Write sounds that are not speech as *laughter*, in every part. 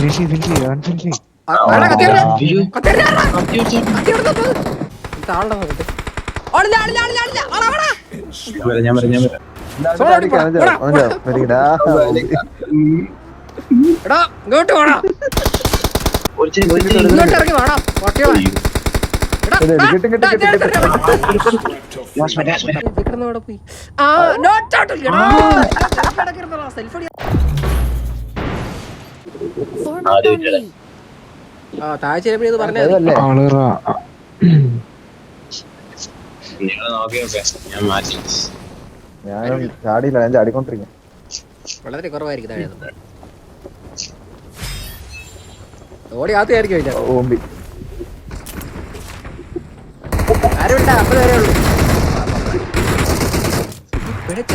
Finish ചെയ്യ് അവൻ. എടാ ഇങ്ങോട്ട് ഇറങ്ങി ആ, കിട്ടും, കിട്ടും, കിട്ടും, ഞാൻ മാറ്റി. ഞാനും ചാടിയില്ല ഞാൻ ചാടിക്കൊണ്ടിരിക്കും. വളരെ കുറവായിരിക്കും താഴെ ഓടി ആദ്യമായിരിക്കും ഇല്ല. ഓമ്പി. ആരുമില്ല അപ്പത് വരെ ഉള്ളൂ. പിടിച്ച്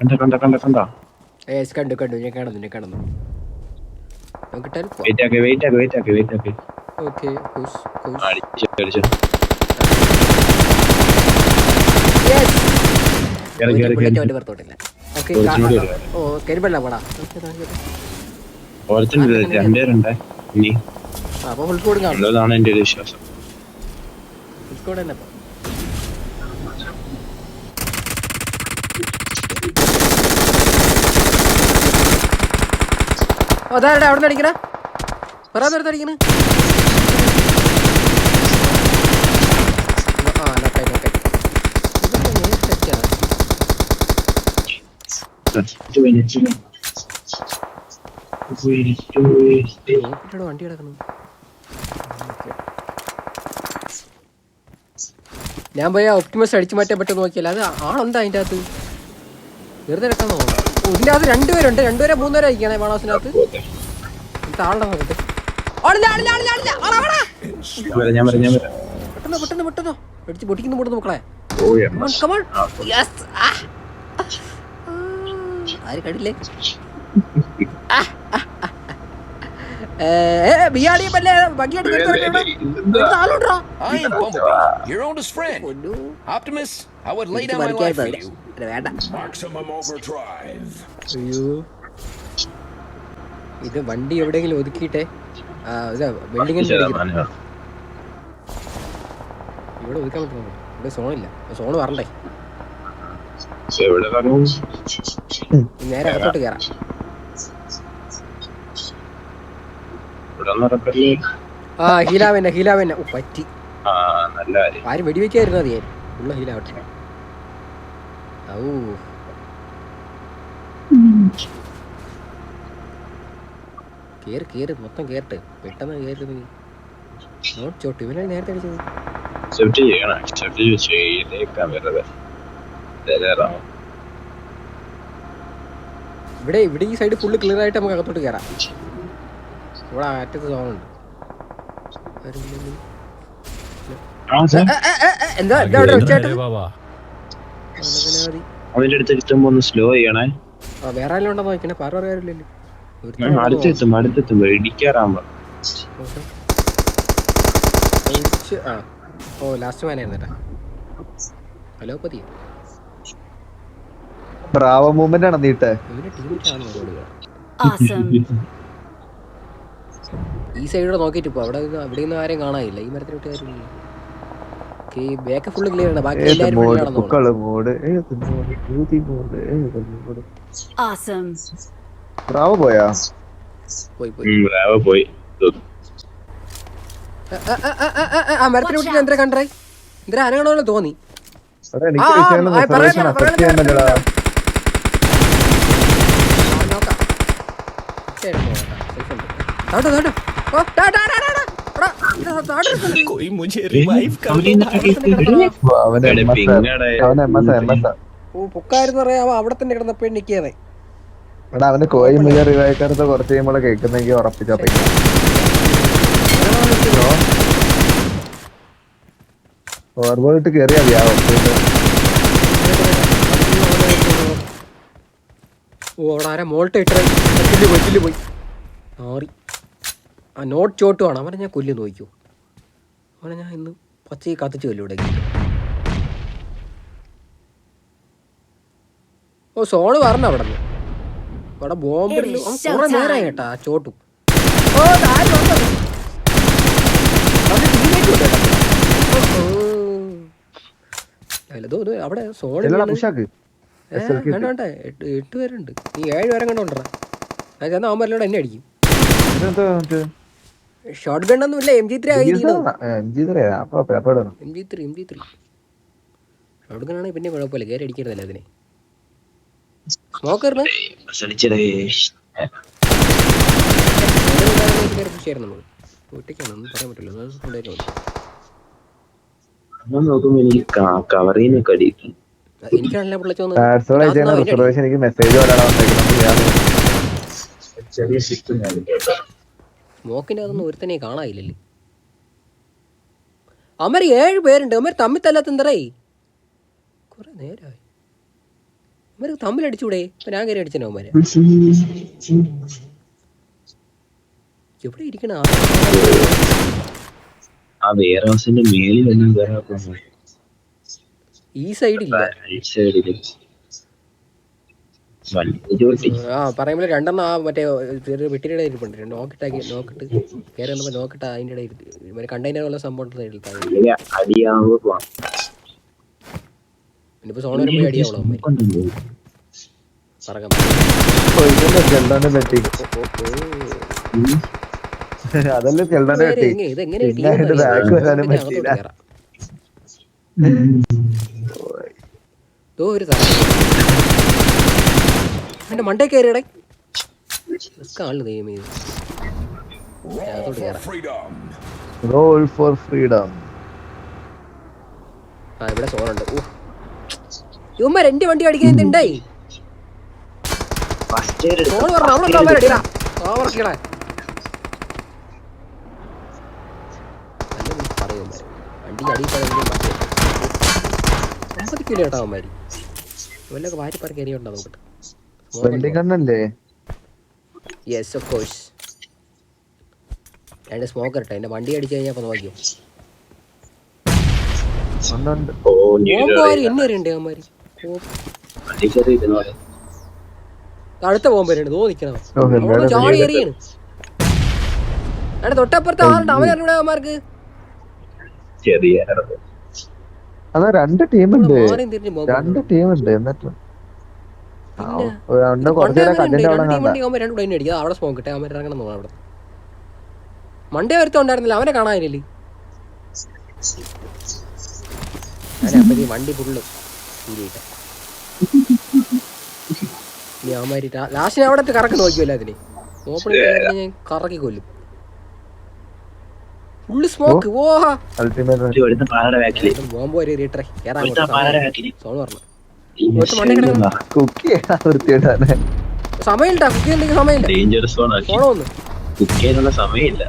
വെളിയാ. കണ്ട കണ്ട കണ്ട? കണ്ട കണ്ടു കണ്ടു. ഞാൻ കാണുന്നു ഞാൻ കാണുന്നു. നോക്കിട്ടാൽ വെയിറ്റ് ആക്കി വെയിറ്റ് ആക്കി വെയിറ്റ് ആക്കി വെയിറ്റ് ആക്കി. ഓക്കെ അടിച്ചു അടിച്ചു. കേറി കേറി കേറി. പുറത്തോട്ടില്ല. കുറച്ചും കൂടി വരാം. ഓ പോടാ. ഓരോരുത്തരുണ്ട് രണ്ടുപേരുണ്ടേ ഇനി. അപ്പൊ ഫുൾ കാണും ഒരു വിശ്വാസം. ഫുൾ സ്കോഡ് തന്നെ അതാരുടെ അവിടെ നിന്ന് അടിക്കണ. പറയാൻ നേരത്തെ അടിക്കണ? ആ നോക്കായി നോക്കായി ഇതൊക്കെ നേരത്തെ അടിച്ചതാ. നോക്കിയിട്ടാണ് വണ്ടി കിടക്കണം? ഞാൻ പോയ ഒപ്റ്റിമസ് അടിച്ചു മാറ്റാൻ പറ്റുമെന്ന് നോക്കിയില്ല. അത് ആളുണ്ടോ അതിന്റെ അകത്ത്? വെറുതെ കിടക്കാൻ തോന്നുന്നു ഓ, ഇതിന്റെ അകത്ത് രണ്ടുപേരുണ്ട് രണ്ടുപേരെ മൂന്നുപേരെ അയക്കണേ വാണാസിനകത്ത് ആളുടെ നോക്കട്ടെ പെട്ടെന്ന് പെട്ടെന്ന് പെട്ടെന്ന്. അടിച്ച് പൊട്ടിക്കുന്നു on, come on. Yes. Ah. ആ, ആര് കണ്ടില്ലേ *laughs* പല്ലേ കേറി ഇത്. വണ്ടി. എവിടെയെങ്കിലും ഒതുക്കിയിട്ടെ? ആ, ഇത് ബിൽഡിങ്ങിൽ ഇവിടെ ഒതുക്കാൻ പറ്റുന്നു ഇവിടെ സോണില്ല സോണ് വരണ്ടേ? നേരെ അകത്തോട്ട് കയറാം ഇവിടെ നടക്കല്ലേ ആ ഹീലാവന്നെ ഹീലാവന്നെ ഓ പറ്റി. ആ നല്ല കാര്യം. ആരും വെടിവെക്കായിരുന്നു മതിയായിരുന്നു ഉള്ള ഹീലാവട്ടെ ഔ. കേറ് കേറ് മൊത്തം കേറട്ടെ. പെട്ടെന്ന് ചോട്ട് ഇവനെ നേരത്തെ അടിച്ചത്. അക്സെപ്റ്റ് ചെയ്യണം. അക്സെപ്റ്റ് ചെയ്തേക്കാം വെറുതെ. തരാം ഇവിടെ ഇവിടെ ഈ സൈഡ് ഫുള്ള് ക്ലിയർ ആയിട്ട് നമുക്ക് അകത്തോട്ട് കയറാം ഇവിടെ അറ്റത്ത് സോണുണ്ട് എന്താ അവിടെ അടുത്ത് എത്തുമ്പോ ഒന്ന് സ്ലോ ചെയ്യണേ. വേറെ ആരും ഉണ്ടോ നോക്കണേ പാറ പറയാറില്ലല്ലോ. ഞാൻ അടുത്തെത്തും അടുത്തെത്തുമ്പോ ഇടിക്കാറാകുമ്പോ ആ ഓ ലാസ്റ്റ് മാനായിരുന്നു കേട്ടാ. ഹലോ പതി ബ്രാവോ മൂവ്മെന്റ് ആണ് നീട്ടെ? ടീമിറ്റാണ് ഓടുക. ഈ സൈഡിലൂടെ നോക്കിയിട്ട് പോ അവിടെ അവിടെ നിന്ന് ആരെയും കാണാനില്ല. ഈ മരത്തിലോട്ട് ആരും ബാക്ക് ഫുള്ള് ക്ലിയർ ആണ്? ബാക്കി എല്ലാവരും. ബ്രാവോ പോയാ? പോയി പോയി. ബ്രാവോ പോയി. ആ, മരത്തിലോട്ട് എന്തിനാ കണ്ടേ? എന്തിനാ തോന്നി? എനിക്ക് ആ, ആ, വിഷയം ആ, പറയാം, റിസർവേഷൻ പറയാം, അഫക്ട് ചെയ്യാൻ പറയാം, പറ്റില്ല ആ, നോക്കാം. ശരി, പോകാം. Safe ഉണ്ട്. താഴോട്ട്, താഴോട്ട്. ഓ, ടാ, ടാ, ടാ, ടാ, ടാ. എടാ, ഇത് താഴോട്ട് നിൽക്കുന്നു. कोई मुझे revive कर അവര് दो ഇന്നത്തെ भाई। കേക്ക് അവന് എടാ, MS പിങ്ങടെ. അവന് എം എസ് എം എസ് ഓ പൊക്കായിരുന്നു പറയാ അവ അവിടെ തന്നെ കിടന്നപ്പോഴും നിൽക്കിയതേ എടാ അവന് കോയിമില്ല റിവായിക്കാരത്തെ കുറച്ച് കഴിയുമ്പോൾ കേൾക്കുന്നെങ്കിൽ ഉറപ്പിച്ചറിയില്ല ഓർബോളിട്ട് കയറിയാ മതിയാവും ഓ അവിടെ ആരാ മോൾട്ട് ഇട്ട കില്ല് പോയി കില്ല് പോയി മാറി ആ നോട്ട് ചോട്ട് വേണം അവനെ ഞാൻ കൊല്ലു നോക്കൂ അവനെ ഞാൻ ഇന്ന് പച്ചയെ കത്തിച്ച് കൊല്ലു ഇവിടെ. ഓ സോണ് പറഞ്ഞ അവിടെ നിന്ന് അവിടെ ബോംബിടില്ല അവൻ കുറെ നേരമായി കേട്ടാ ആ ചോട്ടു. ഓ താഴെ അവിടെ വേണ്ട വേണ്ട. എട്ട് പേരുണ്ട്. നീ ഏഴ് പേരെ കണ്ടോണ്ടാ ചെന്നാ അവന്മാരിലൂടെ എന്നെ അടിക്കും. ഷോർട്ട് ഗണ്ണൊന്നും ഇല്ല എം ജി ത്രീ ആയിരിക്കുന്നത് അപ്പൊ പേപ്പറിടണം M G three M G three short ഗണ്ണാണെങ്കിൽ പിന്നെ കുഴപ്പമില്ല കയറി അടിക്കരുതല്ല അതിനെ. സ്മോക്കറിന് ഒറ്റയ്ക്കാണ് ഒന്നും പറയാൻ പറ്റില്ല. എനിക്കാണല്ലോ വിളിച്ചു എനിക്ക് മെസ്സേജ് ചെറിയ ഞാൻ അതൊന്നും ഒരുത്തനെ കാണാനില്ലല്ലേ. അമർ ഏഴ് പേരുണ്ട്. അമർ തമ്മിൽ തല്ലാത്തന്തറേ കുറെ നേരമായി അമർ തമ്മിൽ അടിച്ചൂടെ? ഇപ്പൊ ഞാൻ കയറി അടിച്ചനോ അമര് എവിടെ ഇരിക്കണ ആ? വെയർ ഹൗസിന്റെ മേലിൽ ഈ സൈഡില്ല ആ പറയുമ്പോൾ രണ്ടെണ്ണം ആ മറ്റേ ചെറിയ വെട്ടിയുടെ ഇരിപ്പുണ്ട്. രണ്ട് നോക്കിട്ടാക്കി നോക്കിട്ട് കയറി വന്നപ്പോൾ നോക്കിട്ട് അതിന്റെ ഇടയിൽ. മറ്റേ കണ്ടെയ്നർ ഉള്ള സംഭവം സൈഡിൽ ഇനിയിപ്പോൾ സോണ വരുമ്പോൾ നെട്ടി ഉം. അതല്ലേ ചെല്ലാണ്ട് ഇത് ഒരു എങ്ങനെ- ഇത് എങ്ങനെ പിന്നെ അതിന്റെ back വരാനും പറ്റിയില്ല. ഇതോ ഒരു സാധനം എന്റെ മണ്ടേ കയറിയടേ ദൈവമേ. കയറാം റോൾ ഫോർ ഫ്രീഡം ആ ഇവിടെ സോണുണ്ട് ഓ ഇവന്മാർ എന്റെ വണ്ടി അടിക്കാൻ എന്തുണ്ടായി പറഞ്ഞു അവിടെ അവന്മാർ അടിയടാ ഓവർക്കിടാ വണ്ടി കേട്ടോ അവന്മാര് വല്ലൊക്കെ വാരി പറക്കി കയറിയുണ്ടോ നോക്കട്ടെ യെസ് ഓഫ് കോഴ്സ് രണ്ട് സ്മോക്കർ ഇട്ടെ എന്റെ വണ്ടി അടിച്ചു കഴിഞ്ഞാൽ നോക്കിയോ അവന്മാര്. അടുത്ത വരുന്നുണ്ട് തോ നിക്കണം ജോളി എറിയാണ് തൊട്ടപ്പുറത്ത് ആളുണ്ട്. അവൻ അറിഞ്ഞൂടെ അവന്മാർക്ക്? അതാ രണ്ട് ടീമുണ്ട് രണ്ട് ടീമുണ്ട് എന്നിട്ട് പിന്നെ രണ്ട് കുറച്ചു നേരം കല്ലിന്റെ അവിടെ കണ്ട. രണ്ടു ടൈം അടിക്കുക അവിടെ സ്മോക്ക് ഇട്ടേ. അവൻ ഇറങ്ങണം തോന്നുന്നു അവിടെ മണ്ടേ ഒരുത്തം ഉണ്ടായിരുന്നില്ല. അവനെ കാണാനില്ലേ? വണ്ടി ഫുള്ള് അവന്മാര് ലാസ്റ്റ് അവിടെ കറക്കി നോക്കിയല്ലോ അതിന് ഓപ്പണിംഗ് ഞാൻ കറക്കി കൊല്ലും. ഫുള്ള് സ്മോക്ക് ഓഹാ ഒരു ബോംബ് വരെ എറിയിട്ടെ കേറാൻ സോണ് പറഞ്ഞു. കുക്ക് ചെയ്യാൻ വൃത്തിയായിട്ടാണ് സമയമില്ല കുക്ക് സമയമില്ല. ഡേഞ്ചറസ് സോൺ ആക്കി. കുക്ക് ചെയ്യാനുള്ള സമയമില്ല.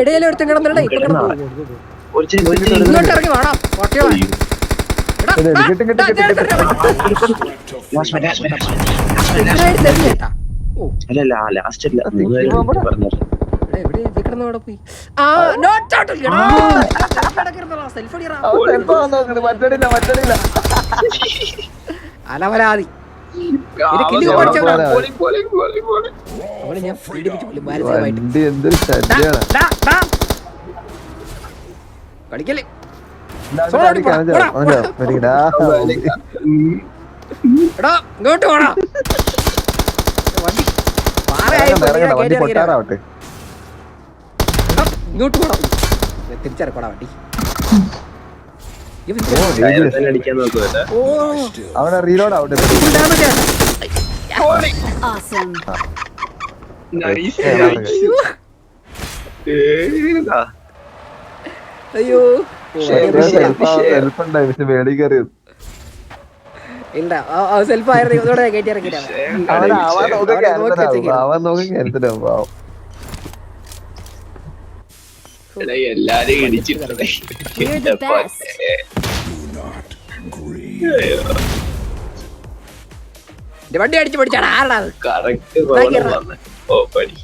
ഇടയിൽ ഒരുത്തൻ കിടന്നിടേ ഇപ്പൊ കിടന്നു. ഇങ്ങോട്ട് ഇറങ്ങി വാടാ. പൊട്ടിയോളെ. കിട്ടും, കിട്ടും, അലവലാതി. കളിക്കല്ലേ? ഇങ്ങോട്ട് വണ്ടി പാറയായി ഇങ്ങോട്ട് പോടാ. തിരിച്ചിറക്കോടാ വണ്ടി. അവനെ റീലോഡ് ആവട്ടെ. അയ്യോ. എല്ലാരും വണ്ടി അടിച്ച് പിടിച്ചാണ്. ആരടാ കറക്റ്റ്. ഓ പടി.